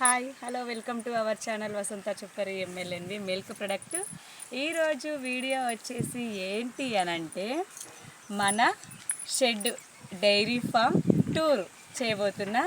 Hi hello welcome to our channel Vasantha Chuppari ఎమ్మెల్యేవి milk product ఈరోజు video వచ్చేసి ఏంటి అని అంటే మన షెడ్ డైరీ ఫామ్ టూర్ చేయబోతున్నా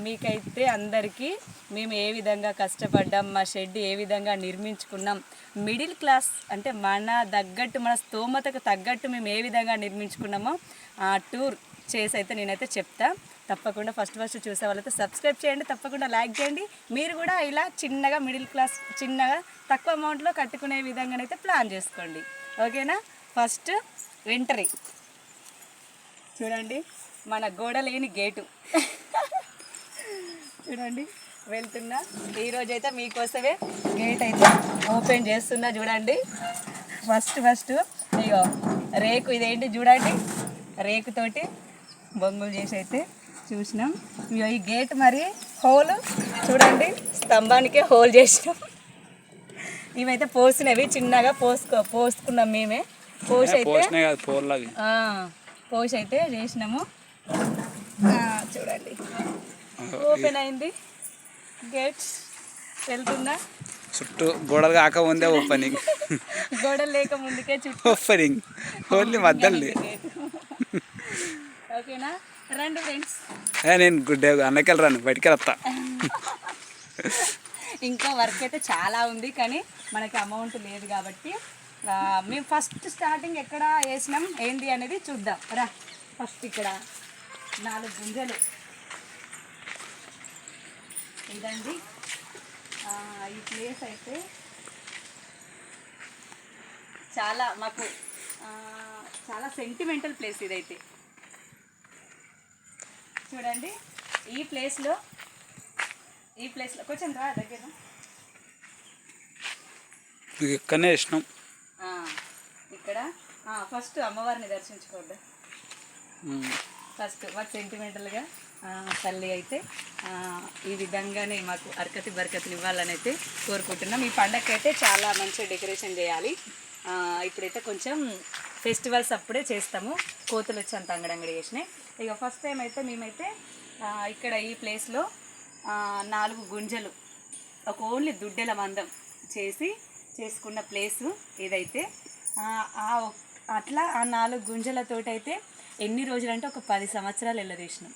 మీకైతే అందరికీ మేము ఏ విధంగా కష్టపడ్డాం మా షెడ్ ఏ విధంగా నిర్మించుకున్నాం మిడిల్ క్లాస్ అంటే మన తగ్గట్టు మన స్తోమతకు తగ్గట్టు మేము ఏ విధంగా నిర్మించుకున్నామో ఆ టూర్ చేసి అయితే నేనైతే చెప్తా. తప్పకుండా ఫస్ట్ ఫస్ట్ చూసే వాళ్ళతో సబ్స్క్రైబ్ చేయండి తప్పకుండా లైక్ చేయండి. మీరు కూడా ఇలా చిన్నగా మిడిల్ క్లాస్ చిన్నగా తక్కువ అమౌంట్లో కట్టుకునే విధంగానైతే ప్లాన్ చేసుకోండి. ఓకేనా? First entry. చూడండి మన గోడ లేని గేటు. చూడండి వెళ్తున్నా ఈరోజు అయితే మీకోసమే గేట్ అయితే ఓపెన్ చేస్తున్నా చూడండి. ఫస్ట్ ఫస్ట్ ఇగో రేకు ఇదేంటి చూడండి? రేకుతోటి బొంగులు చేసి అయితే చూసినాం. ఈ గేట్ మరి హోల్. చూడండి స్తంభానికే హోల్ చేసినాం. ఇవైతే పోసినవి చిన్నగా పోసుకో పోసుకున్నాం మేమే. పోసి అయితే పోసి అయితే చేసినాము. చూడండి. ఓపెన్ అయింది. గేట్ వెళ్తుందా? చుట్టూ గోడలు కాక ముందే ఓపెనింగ్. గోడలు లేక ముందుకే చుట్టూ. ఓపెనింగ్. ఓన్లీ మధ్యలో ఓకేనా? రండి ఫ్రెండ్స్. నేను గుడ్ అన్నకెళ్ళి రాను బయటికి వస్తా ఇంకా వర్క్ అయితే చాలా ఉంది కానీ మనకి అమౌంట్ లేదు కాబట్టి మేము ఫస్ట్ స్టార్టింగ్ ఎక్కడ వేసినాం ఏంది అనేది చూద్దాం. రా ఫస్ట్ ఇక్కడ నాలుగు గుంజలు. ఇదండి. ఈ ప్లేస్ అయితే చాలా మాకు చాలా సెంటిమెంటల్ ప్లేస్ ఇదైతే. చూడండి. ఈ ప్లేస్లో ఈ ప్లేస్లో కొంచెం రా దగ్గర. ఇక్కడనే ఆ, ఇక్కడ. ఫస్ట్ అమ్మవారిని దర్శించుకోవద్దా. ఉమ్. ఫస్ట్ మాకు సెంటిమెంటల్గా తల్లి అయితే ఈ విధంగానే మాకు అరకతి బరకతిని ఇవ్వాలని అయితే కోరుకుంటున్నాం. ఈ పండగకి అయితే చాలా మంచిగా డెకరేషన్ చేయాలి. ఇప్పుడైతే కొంచెం ఫెస్టివల్స్ అప్పుడే చేస్తాము. కోతులు వచ్చి అంత అంగడంగడి చేసినాయి. ఇక ఫస్ట్ టైం అయితే మేమైతే ఇక్కడ ఈ ప్లేస్లో నాలుగు గుంజలు ఒక ఓన్లీ దుడ్డెల మందం చేసి చేసుకున్న ప్లేసు ఇదైతే అట్లా ఆ నాలుగు గుంజలతోటైతే ఎన్ని రోజులు అంటే ఒక పది సంవత్సరాలు వెళ్ళదీసినాం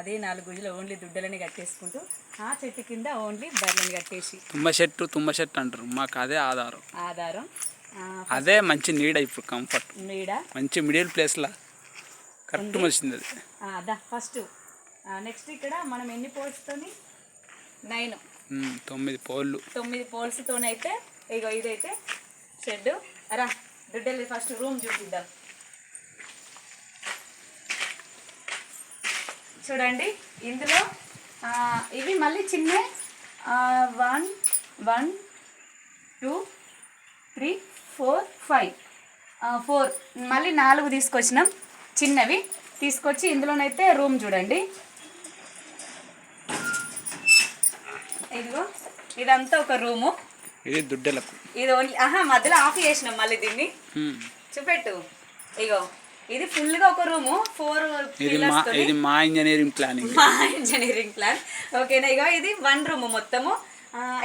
అదే నాలుగు గుంజలు ఓన్లీ దుడ్డలని కట్టేసుకుంటూ ఆ చెట్టు కింద ఓన్లీ బర్రెని కట్టేసి. తుమ్మ చెట్టు తుమ్మ చెట్టు అంటారు. మాకు అదే ఆధారం. ఆధారం. అదే మంచి నీడ ఇప్పుడు కంఫర్ట్ నీడ. మంచి మిడిల్ ప్లేస్లా కరెక్ట్ వచ్చింది అది ఫస్ట్ నెక్స్ట్ ఇక్కడ మనం ఎన్ని పోల్స్తోని నైన్ ఉమ్, తొమ్మిది పోళ్ళు. తొమ్మిది పోల్స్తోనైతే ఇగో ఇదైతే షెడ్ రా దుడ్డెల్లి ఫస్ట్ రూమ్ చూపిద్దాం. చూడండి ఇందులో ఇవి మళ్ళీ చిన్న one one two three four five four మళ్ళీ నాలుగు తీసుకొచ్చినాం. చిన్నవి తీసుకొచ్చి ఇందులోనైతే రూమ్ చూడండి. ఇదిగో ఇదంతా ఒక రూము. ఇది దుడ్డెలకు. ఇది ఓన్లీ ఆహా మధ్యలో ఆఫ్ చేసినాం మళ్ళీ దీన్ని. చూపెట్టు. ఇగో ఇది ఫుల్గా ఒక రూము ఫోర్ ఇది మా ఇది మా ఇంజనీరింగ్ ప్లానింగ్. మా ఇంజనీరింగ్ ప్లాన్. ఓకేనా ఇగో ఇది వన్ రూమ్ మొత్తము.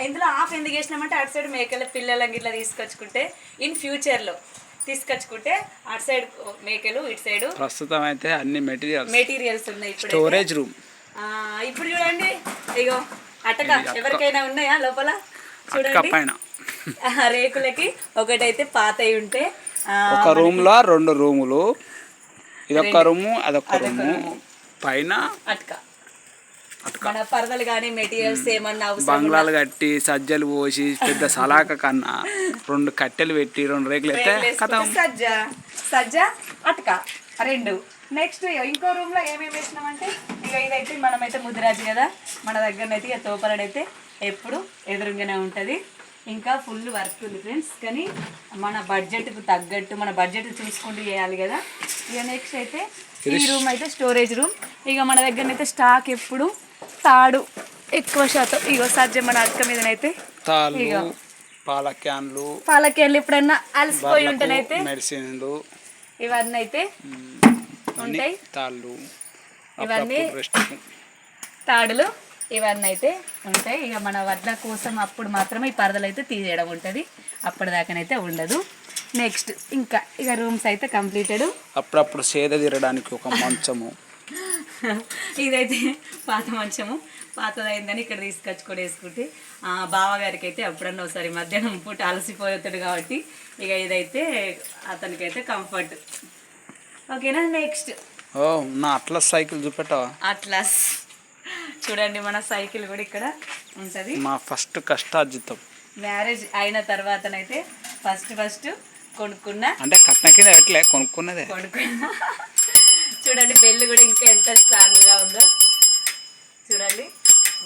ఇందులో ఆఫ్ ఎందుకు చేసినామంటే అటు సైడ్ మేకల పిల్లలకి ఇట్లా తీసుకొచ్చుకుంటే ఇన్ ఫ్యూచర్లో. తీసుకొచ్చుకుంటే అటు సైడ్ మేకలు ఇటు సైడ్ ప్రస్తుతం అయితే అన్ని మెటీరియల్స్. మెటీరియల్స్ ఉన్నాయి ఇప్పుడు స్టోరేజ్ రూమ్. ఇప్పుడు చూడండి. ఇగో అటక ఎవరికైనా ఉన్నాయా లోపల? చూడండి. రేకులకి ఒకటైతే పాత అయి ఉంటే ఒక రూమ్లో రెండు రూములు. ఇదొక రూము అదొక రూము. పైన అటక. మన పరదలు కానీ మెటీరియల్స్ ఏమన్నా బంగ్లాలు కట్టి సజ్జలు పోసి పెద్ద సలాక కన్నా రెండు కట్టెలు పెట్టి రెండు రేకులు వేసుకుంటే సజ్జ సజ్జ అటక రెండు. నెక్స్ట్ ఇంకో రూమ్లో ఏమేమి వేసినామంటే ఇక ఇదైతే మనమైతే ముదిరాజు కదా మన దగ్గరనైతే ఇక తోపలడైతే ఎప్పుడు ఎదురుగానే ఉంటుంది. ఇంకా ఫుల్ వర్క్ ఉంది ఫ్రెండ్స్ కానీ మన బడ్జెట్కు తగ్గట్టు మన బడ్జెట్ చూసుకుంటూ చేయాలి కదా. ఇక నెక్స్ట్ అయితే ఈ రూమ్ అయితే స్టోరేజ్ రూమ్ ఇక మన దగ్గరనైతే స్టాక్ ఎప్పుడు తాడు ఎక్కువ శాతం. ఇగో సజ్జ మన అటక మీదనైతే తాళ్ళు పాల క్యాన్లు పాలకెళ్ళి ఎప్పుడన్నా అలసిపోయి ఉంటేనైతే మెడిసిన్లు. ఇవన్నీ అయితే ఉంటాయి. తాళ్ళు ఇవన్నీ తాడులు ఇవన్నీ అయితే ఉంటాయి. ఇక మన వడ్ల కోసం అప్పుడు మాత్రమే ఈ పరదలు అయితే తీసేయడం ఉంటుంది. అప్పటిదాకానైతే ఉండదు. నెక్స్ట్ ఇంకా ఇక రూమ్స్ అయితే కంప్లీటెడ్. అప్పుడప్పుడు సేద తీరడానికి ఒక మంచము. ఇదైతే పాత మంచము. పాతదైందని ఇక్కడ తీసుకొచ్చుకొని వేసుకుంటే ఆ, బావగారికి అయితే ఎప్పుడన్నా ఒకసారి మధ్యాహ్నం పూట అలసిపోతాడు కాబట్టి ఇక ఇదైతే అతనికైతే కంఫర్ట్. ఓకేనా నెక్స్ట్? ఓ నా అట్లా సైకిల్ చూపెట్టవా? అట్లాస్. చూడండి మన సైకిల్ కూడా ఇక్కడ ఉంటుంది. మా ఫస్ట్ కష్టార్జితం. మ్యారేజ్ అయిన తర్వాతనైతే ఫస్ట్ ఫస్ట్ కొనుక్కున్న అంటే కట్న కింద ఎట్లే కొనుక్కున్నదే. కొనుక్కున్న చూడండి బెల్ కూడా ఇంకా ఎంత స్ట్రాంగ్గా ఉందో. చూడండి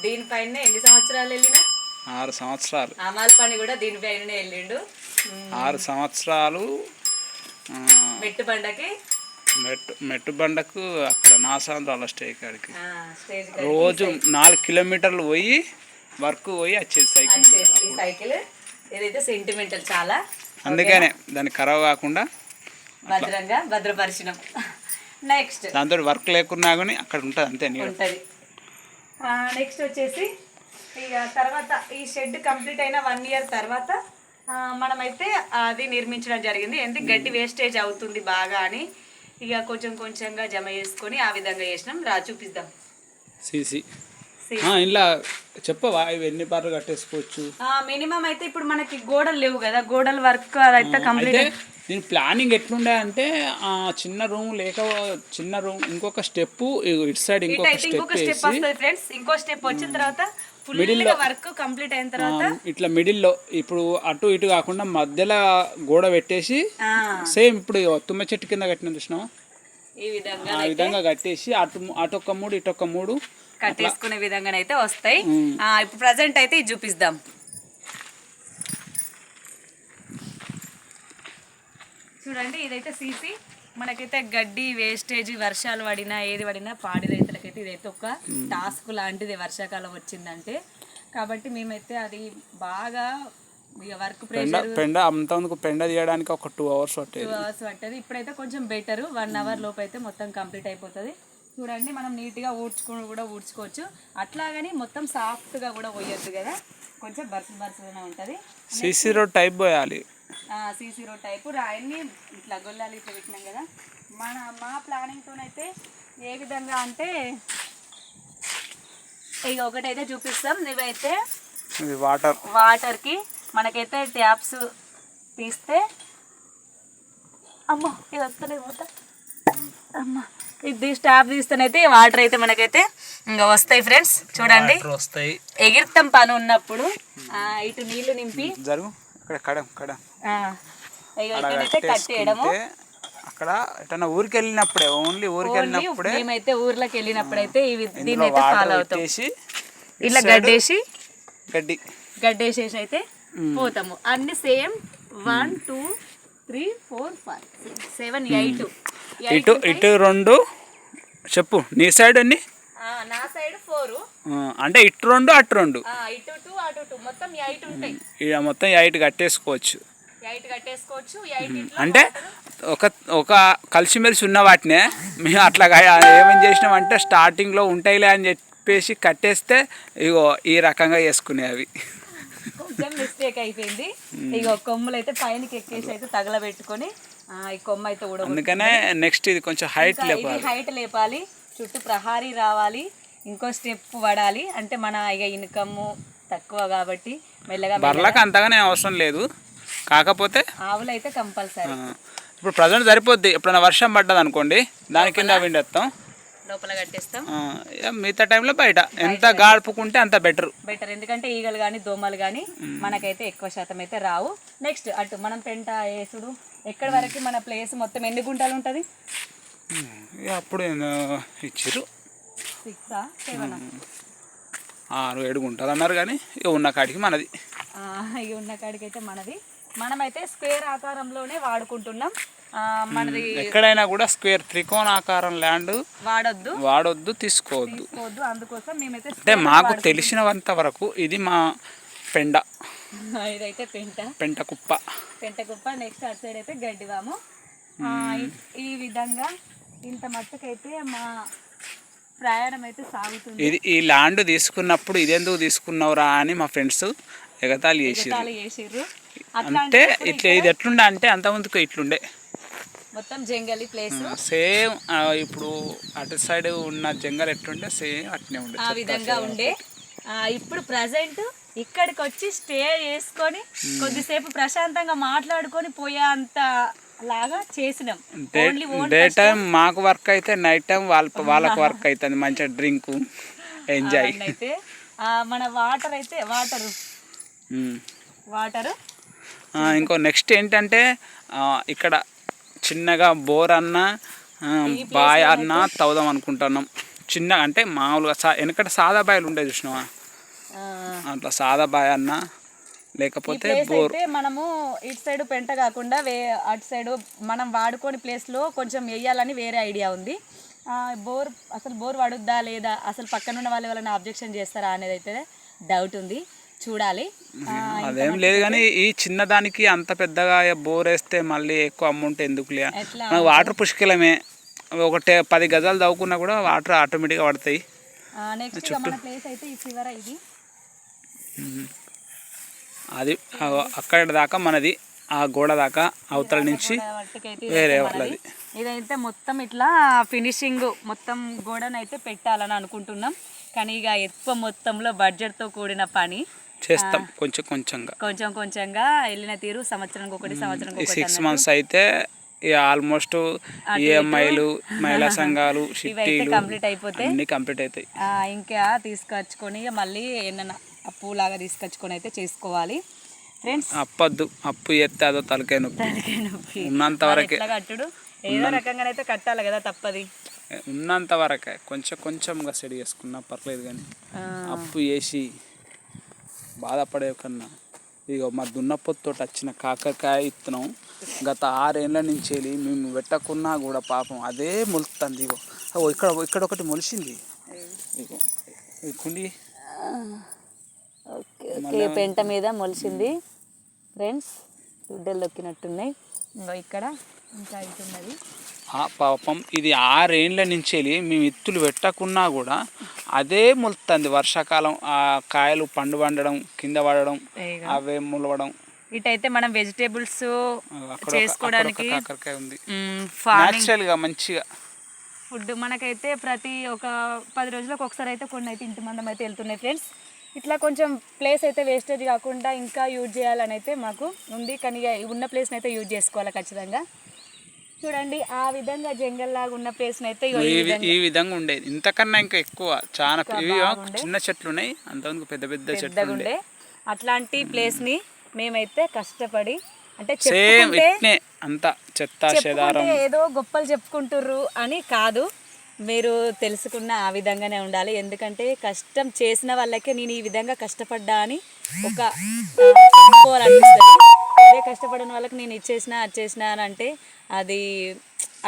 దీనిపైన ఎన్ని సంవత్సరాలు వెళ్ళినా? ఆరు సంవత్సరాలు. అమాల్ పని కూడా దీనిపైననే వెళ్ళిండు. ఆరు సంవత్సరాలు మెట్టు బండకి? మెట్టు మెట్టు బండకు అక్కడ నాసాంధ్రాల స్టే కాడికి. రోజు నాలుగు కిలోమీటర్లు పోయి వర్క్ పోయి వచ్చేది సైకిల్ ఈ సైకిల్ ఇదైతే సెంటిమెంటల్ చాలా అందుకనే దాన్ని ఖరాబ్ కాకుండా భద్రంగా భద్రపరిచినాం. నెక్స్ట్ దాంతో వర్క్ లేకున్నా కానీ అక్కడ ఉంటుంది అంతే ఉంటుంది. నెక్స్ట్ వచ్చేసి ఇక తర్వాత ఈ షెడ్ కంప్లీట్ అయిన వన్ ఇయర్ తర్వాత మనమైతే అది నిర్మించడం జరిగింది. ఎందుకు గడ్డి వేస్టేజ్ అవుతుంది బాగా అని ఇక కొంచెం కొంచెంగా జమ చేసుకొని ఆ విధంగా చేసినాం. రా చూపిద్దాం. సీసీ. ఇలా చెప్పవా? ఇవి ఎన్ని బార్లు కట్టేసుకోవచ్చు? మినిమం అయితే ఇప్పుడు మనకి గోడలు లేవు కదా. గోడల వర్క్ అదైతే కంప్లీట్ దీని ప్లానింగ్ ఎట్లుండే అంటే ఆ చిన్న రూమ్ లేక చిన్న రూమ్ ఇంకొక స్టెప్ ఇటు సైడ్ ఇంకొక స్టెప్ వేసి ఫ్రెండ్స్. ఇంకో స్టెప్ వచ్చిన తర్వాత గా వర్క్ కంప్లీట్ అయిన తర్వాత ఇట్లా మిడిల్లో ఇప్పుడు అటు ఇటు కాకుండా మధ్యలో గోడ పెట్టేసి సేమ్ ఇప్పుడు తుమ్మ చెట్టు కింద కట్టిన చూసినావా? ఈ విధంగా ఆ విధంగా కట్టేసి అటు అటు ఒక మూడు ఇటు ఒక మూడు కట్టేసుకునే విధంగానైతే వస్తాయి. ఇప్పుడు ప్రజెంట్ అయితే ఇది చూపిస్తాం చూడండి ఇదైతే సీసీ. మనకైతే గడ్డి వేస్టేజ్ వర్షాలు పడినా ఏది పడినా పాడి రైతులకైతే ఇదైతే ఒక టాస్క్ లాంటిది వర్షాకాలం వచ్చిందంటే. కాబట్టి మేమైతే అది బాగా ఇక వర్క్ పెండ ప్రెషర్ పెండ అంతకు పెండ తీయడానికి ఒక టూ అవర్స్ పట్టేది. టూ అవర్స్ పట్టదు. ఇప్పుడైతే కొంచెం బెటర్ వన్ అవర్ లోపు అయితే మొత్తం కంప్లీట్ అయిపోతుంది. చూడండి మనం నీట్గా ఊడ్చుకుని కూడా ఊడ్చుకోవచ్చు. అట్లాగని మొత్తం సాఫ్ట్గా కూడా పోయొద్దు కదా. కొంచెం బర్సు బర్సుగానే ఉంటుంది. సీసీ రోడ్ టైప్ పోయాలి. సీసీ రోడ్ టైపు రాయన్ని ఇట్లా గొల్లాలి ఇట్లా పెట్టినాం కదా. మన మా ప్లానింగ్తోనైతే ఏ విధంగా అంటే ఇక ఒకటైతే చూపిస్తాం. ఇవైతే ఇది వాటర్ వాటర్కి మనకైతే ట్యాప్స్ తీస్తే అమ్మో ఇది వస్తలేదు పోతా అమ్మ ఇది స్టాప్ తీస్తేనైతే వాటర్ అయితే మనకైతే ఇంకా వస్తాయి ఫ్రెండ్స్ చూడండి. వాటర్ వస్తాయి. ఎగిరితం పని ఉన్నప్పుడు ఆ, ఇటు నీళ్ళు నింపి జరుగు. ఇక్కడ కడం కడం అక్కడ కట్టేయడము ఎటన్నా ఊరికి వెళ్ళినప్పుడే ఓన్లీ ఊరికి వెళ్ళినప్పుడే మేమైతే ఊర్లోకి వెళ్ళినప్పుడైతే ఇవి దీన్ని అయితే ఫాలో అవుతాం. ఇట్లా గడ్డేసి గడ్డి గడ్డేసేసి అయితే పోతాము. అన్ని same one two three four five six seven eight. ఇటు ఇటు రెండు. చెప్పు నీ సైడ్ అన్ని నా సైడ్ ఫోర్. అంటే ఇటు రెండు అటు రెండు. ఇటు టూ అటు టూ. మొత్తం ఎయిట్ ఉంటాయి. ఇక మొత్తం ఎయిట్ కట్టేసుకోవచ్చు. అంటే ఒక ఒక కలిసిమెలిసి ఉన్న వాటినే మేము అట్లా ఏమేం చేసినామంటే స్టార్టింగ్లో ఉంటాయిలే అని చెప్పేసి కట్టేస్తే ఇగో ఈ రకంగా వేసుకునే అవి. కొంచెం మిస్టేక్ అయిపోయింది. ఇక కొమ్ములు అయితే పైనకి ఎక్కేసి అయితే తగలబెట్టుకొని ఈ కొమ్మ అయితే ఊడగొట్టు అందుకనే నెక్స్ట్ ఇది కొంచెం హైట్ లేపాలి. హైట్ లేపాలి. చుట్టూ ప్రహారీ రావాలి. ఇంకో స్టెప్ పడాలి. అంటే మన ఇక ఇన్కమ్ తక్కువ కాబట్టి మెల్లగా బర్లకు అంతగానే అవసరం లేదు. కాకపోతే ఆవులు అయితే కంపల్సరీ ఇప్పుడు ప్రజెంట్ సరిపోద్ది. ఎప్పుడైనా వర్షం పడ్డది అనుకోండి దాని కింద విండేస్తాం. లోపల కట్టేస్తాం. మిగతా టైంలో బయట. ఎంత గాడుపుకుంటే అంత బెటర్. బెటర్. ఎందుకంటే ఈగలు కానీ దోమలు కానీ మనకైతే ఎక్కువ శాతం అయితే రావు. నెక్స్ట్ అటు మనం పెంట వేసుడు. ఎక్కడి వరకు మన ప్లేస్ మొత్తం ఎన్ని గుంటలు ఉంటుంది? అప్పుడు సిక్సా? సెవెనా? ఆరు ఏడు గుంటలు అన్నారు కానీ ఉన్న కాడికి మనది. ఇక ఉన్న కాడికైతే మనది. మనమైతే స్క్వేర్ ఆకారంలోనే వాడుకుంటున్నాం. మనది ఎక్కడైనా కూడా స్క్వేర్ త్రికోణాకారం ల్యాండ్ వాడొద్దు. వాడొద్దు తీసుకోవద్దు. తీసుకోవద్దు. అందుకోసం మేమైతే అంటే మాకు తెలిసినంత వరకు ఇది మా పెండ. ఇదైతే పెంట. పెంట కుప్ప. పెంట కుప్ప. నెక్స్ట్ అటు సైడ్ అయితే గడ్డివాము. ఈ విధంగా ఇంత మట్టుకైతే మా ప్రయాణం అయితే సాగుతుంది. ఇది ఈ ల్యాండ్ తీసుకున్నప్పుడు ఇదెందుకు తీసుకున్నావురా అని మా ఫ్రెండ్స్ ఎగతాళి చేసిర్రు. అంటే ఇట్లా ఇది ఎట్లుండే అంటే అంతకుముందుకు ఇట్లుండే. మొత్తం జంగలి ప్లేస్ సేమ్ ఇప్పుడు అటు సైడ్ ఉన్న జంగల్ ఎట్లుండే సేమ్ అట్నే ఉండే. ఆ విధంగా ఉండే. ఇప్పుడు ప్రజెంట్ ఇక్కడికి వచ్చి స్టే చేసుకొని కొద్దిసేపు ప్రశాంతంగా మాట్లాడుకొని పోయే అంత లాగా చేసినాం. డే టైం మాకు వర్క్ అయితే నైట్ టైం వాళ్ళ వాళ్ళకి వర్క్ అవుతుంది మంచిగా డ్రింక్ ఎంజాయ్ అయితే మన వాటర్ అయితే వాటర్ వాటర్? ఇంకో నెక్స్ట్ ఏంటంటే ఇక్కడ చిన్నగా బోర్ అన్న బాయ్ అన్న తవ్వుదాం అనుకుంటున్నాం. చిన్న అంటే మామూలుగా సా వెనకట సాదా బాయిలు ఉండే చూసినావా? అట్లా సాదా బాయ్ అన్న లేకపోతే బోర్ మనము ఇటు సైడ్ పెంట కాకుండా వే అటు సైడ్ మనం వాడుకొని ప్లేస్లో కొంచెం వేయాలని వేరే ఐడియా ఉంది. బోర్ అసలు బోర్ పడుద్దా లేదా అసలు పక్కన ఉన్న వాళ్ళు వాళ్ళని అబ్జెక్షన్ చేస్తారా అనేది అయితే డౌట్ ఉంది. చూడాలి. అదేం లేదు కానీ ఈ చిన్నదానికి అంత పెద్దగా బోర్ వేస్తే మళ్ళీ ఎక్కువ అమౌంట్ ఎందుకులే. ఎట్లా మనకు వాటర్ పుష్కలమే. ఒక టే పది గజాలు తవ్వుకున్నా కూడా వాటర్ ఆటోమేటిక్గా పడతాయి. అది అక్కడ దాకా మనది ఆ గోడ దాకా అవతల నుంచి వేరే వాళ్ళది. ఇదైతే మొత్తం ఇట్లా ఫినిషింగ్ మొత్తం గోడను అయితే పెట్టాలని అనుకుంటున్నాం. కానీ ఇక ఎక్కువ మొత్తంలో బడ్జెట్తో కూడిన పని. చేస్తాం కొంచెం కొంచెంగా. కొంచెం కొంచెంగా వెళ్ళిన తీరు సంవత్సరానికి ఒకటి సంవత్సరానికి ఈ సిక్స్ మంత్స్ అయితే ఇక ఆల్మోస్ట్ ఈఎంఐలు మహిళా సంఘాలు కంప్లీట్ అయిపోతే అన్నీ కంప్లీట్ అవుతాయి ఇంకా తీసుకొచ్చుకొని మళ్ళీ ఏమన్నా అప్పు లాగా తీసుకొచ్చుకొని అయితే చేసుకోవాలి. ఫ్రెండ్స్ అప్పొద్దు అప్పు చేస్తే అదో తలకాయ నొప్పి. ఉన్నంత వరకే. కట్టుడు? ఏదో రకంగానైతే కట్టాలి కదా తప్పది. ఉన్నంత వరకే. కొంచెం కొంచెంగా సెడి చేసుకున్నా పర్లేదు కానీ. అప్పు చేసి బాధపడే కన్నా. ఇక మా దున్నపోతుతో వచ్చిన కాకరకాయ ఇత్తనం గత ఆరేళ్ళ నుంచి వెళ్ళి మేము పెట్టకున్నా కూడా పాపం అదే మొలుస్తుంది ఇగో. ఇక్కడ ఇక్కడ ఒకటి మొలిసింది. ఇగో ఈ కుండి ఓకే. పెంట మీద మొలిసింది. ఫ్రెండ్స్ గుడ్డలు దొక్కినట్టున్నాయి. ఇంకో ఇక్కడ ఇంకా ఆ పాపం ఇది ఆరేళ్ళ నుంచి వెళ్ళి మేము ఇత్తులు పెట్టకున్నా కూడా అదే మొలుతుంది. వర్షాకాలం ఆ కాయలు పండు పండడం కింద పడడం అవే ములవడం. ఇటైతే మనం వెజిటేబుల్స్ చేసుకోవడానికి ఉంది. న్యాచురల్గా మంచిగా. ఫుడ్ మనకైతే ప్రతి ఒక పది రోజులకు ఒకసారి అయితే కొన్ని అయితే ఇంటి మందం అయితే వెళ్తున్నాయి ఫ్రెండ్స్. ఇట్లా కొంచెం ప్లేస్ అయితే వేస్టేజ్ కాకుండా ఇంకా యూజ్ చేయాలని అయితే మాకు ఉంది. కానీ ఉన్న ప్లేస్ని అయితే యూజ్ చేసుకోవాలి ఖచ్చితంగా. చూడండి ఆ విధంగా జంగల్ లాగా ఉన్న ప్లేస్ని అయితే ఈ విధంగా ఉండేది. ఇంతకన్నా ఇంకా ఎక్కువ చాలా ఇవి. చిన్న చెట్లు ఉన్నాయి అంతమంది పెద్ద పెద్ద చెట్లు ఉండే. అట్లాంటి ప్లేస్ని మేమైతే కష్టపడి అంటే సేమ్ చెప్పుకుంటే ఇట్నే అంత చెత్త చెదారం. ఏదో గొప్పలు చెప్పుకుంటుర్రు అని కాదు. మీరు తెలుసుకున్న ఆ విధంగానే ఉండాలి. ఎందుకంటే కష్టం చేసిన వాళ్ళకే నేను ఈ విధంగా కష్టపడ్డా అని ఒక కష్టపడిన వాళ్ళకి నేను ఇచ్చేసిన అది చేసిన అని అంటే అది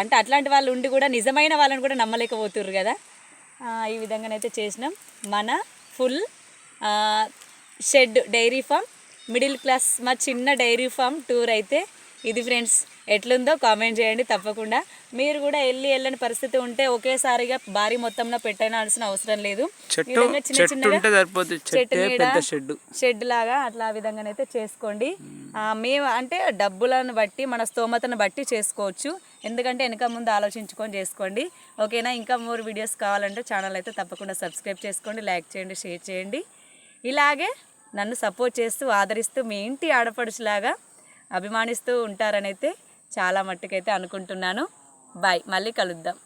అంటే అట్లాంటి వాళ్ళు ఉండి కూడా నిజమైన వాళ్ళని కూడా నమ్మలేకపోతుర్రు కదా. ఈ విధంగానైతే చేసినాం. మన full shed dairy farm middle class మా చిన్న డైరీ ఫామ్ టూర్ అయితే ఇది ఫ్రెండ్స్ ఎట్లుందో కామెంట్ చేయండి తప్పకుండా. మీరు కూడా వెళ్ళి వెళ్ళని పరిస్థితి ఉంటే ఒకేసారిగా భారీ మొత్తంలో పెట్టనాల్సిన అవసరం లేదు. చిన్న పెద్ద షెడ్ లాగా అట్లా ఆ విధంగానైతే చేసుకోండి. మేము అంటే డబ్బులను బట్టి మన స్తోమతను బట్టి చేసుకోవచ్చు. ఎందుకంటే వెనక ముందు ఆలోచించుకొని చేసుకోండి. ఓకేనా? ఇంకా మోర్ వీడియోస్ కావాలంటే ఛానల్ అయితే తప్పకుండా సబ్స్క్రైబ్ చేసుకోండి లైక్ చేయండి షేర్ చేయండి. ఇలాగే నన్ను సపోర్ట్ చేస్తూ ఆదరిస్తూ మీ ఇంటి ఆడపడుచులాగా అభిమానిస్తూ ఉంటారనైతే చాలా మట్టుకైతే అనుకుంటున్నాను. బాయ్. మళ్ళీ కలుద్దాం.